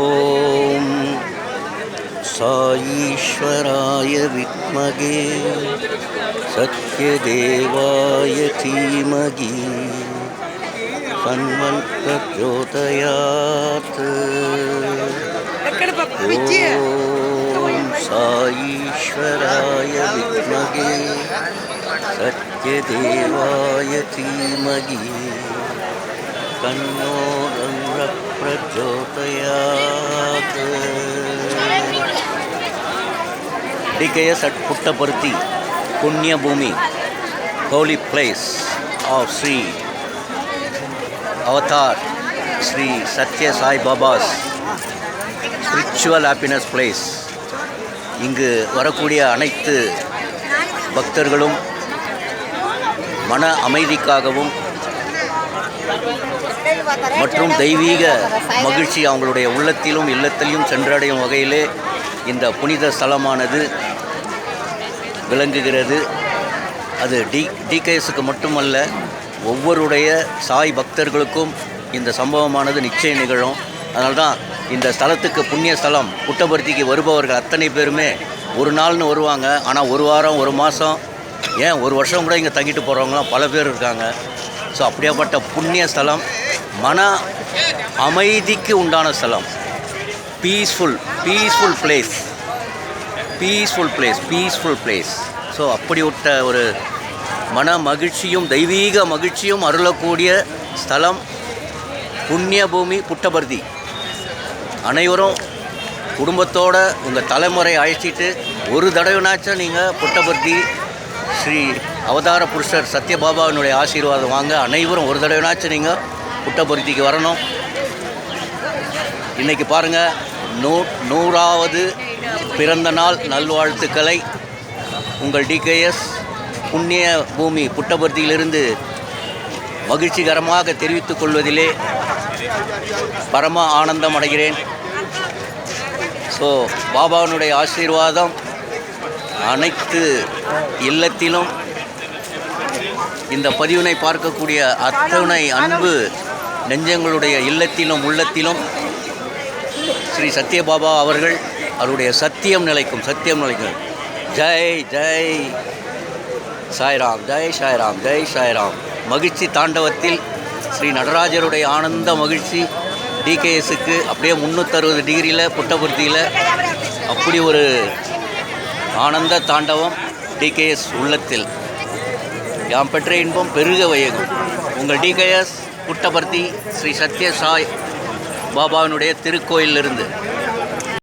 ॐ साईश्वराय वित्मगे सत्यदेवाय धीमहि सन्वल्पच्योदयात् ॐ साईश्वराय वित्मगे सत्यदेवाय धीमहि कन्नोदं रक् ஜோதயாத் TKS at Puttaparthi புண்ணிய பூமி holy place of Sri avatar Sri Sathya Sai Baba's spiritual happiness place இங்கு வரக்கூடிய அனைத்து பக்தர்களும் மன அமைதிக்காகவும் மற்றும் தெய்வீக மகிழ்ச்சி அவங்களுடைய உள்ளத்திலும் இல்லத்திலும் சென்றடையும் வகையிலே இந்த புனித ஸ்தலமானது விளங்குகிறது. அது டி டிகேஎஸுக்கு மட்டுமல்ல ஒவ்வொருடைய சாய் பக்தர்களுக்கும் இந்த சம்பவமானது நிச்சயம் நிகழும். அதனால்தான் இந்த ஸ்தலத்துக்கு புண்ணிய ஸ்தலம் புட்டபர்த்திக்கு வருபவர்கள் அத்தனை பேருமே ஒரு நாள்னு வருவாங்க. ஆனால் ஒரு வாரம் ஒரு மாதம் ஏன் ஒரு வருஷம் கூட இங்கே தங்கிட்டு போகிறவங்களாம் பல பேர் இருக்காங்க. ஸோ அப்படியாப்பட்ட புண்ணிய ஸ்தலம் மன அமைதிக்கு உண்டான ஸ்தலம். Peaceful peaceful place peaceful place peaceful place so அப்படிப்பட்ட ஒரு மன மகிழ்ச்சியும் தெய்வீக மகிழ்ச்சியும் அருளக்கூடிய ஸ்தலம் புண்ணிய பூமி புட்டபர்தி. அனைவரும் குடும்பத்தோடு உங்கள் தலைமுறை அழைச்சிட்டு ஒரு தடவைனாச்சும் நீங்கள் புட்டபர்த்தி ஸ்ரீ அவதார புருஷர் சத்யபாபாவினுடைய ஆசீர்வாதம் வாங்க அனைவரும் ஒரு தடவைனாச்சும் நீங்கள் புட்டபர்த்திக்கு வரணும். இன்றைக்கி பாருங்கள் நூ நூறாவது பிறந்த நாள் நல்வாழ்த்துக்களை. உங்கள் டிகேஎஸ் புண்ணிய பூமி புட்டபர்த்தியிலிருந்து மகிழ்ச்சிகரமாக தெரிவித்துக் கொள்வதிலே பரம ஆனந்தம் அடைகிறேன். ஸோ பாபாவினுடைய ஆசீர்வாதம் அனைத்து இல்லத்திலும் இந்த பதிவினை பார்க்கக்கூடிய அத்தனை அன்பு நெஞ்சங்களுடைய இல்லத்திலும் உள்ளத்திலும் ஸ்ரீ சத்யபாபா அவர்கள் அவருடைய சத்தியம் நிலைக்கும் சத்தியம் நிலைக்கும். ஜெய் ஜெய். சாய்ராம் ஜெய் சாய்ராம் ஜெய் சாய்ராம். மகிழ்ச்சி தாண்டவத்தில் ஸ்ரீ நடராஜருடைய ஆனந்த மகிழ்ச்சி டிகேஎஸுக்கு அப்படியே முந்நூற்றறுபது டிகிரியில் புட்டபர்த்தியில் அப்படி ஒரு ஆனந்த தாண்டவம் டிகேஎஸ் உள்ளத்தில். யாம் பெற்ற இன்பம் பெருக வயகு உங்கள் டிகேஎஸ் புட்டபர்த்தி ஸ்ரீ சத்ய சாய் பாபாவினுடைய திருக்கோயிலிருந்து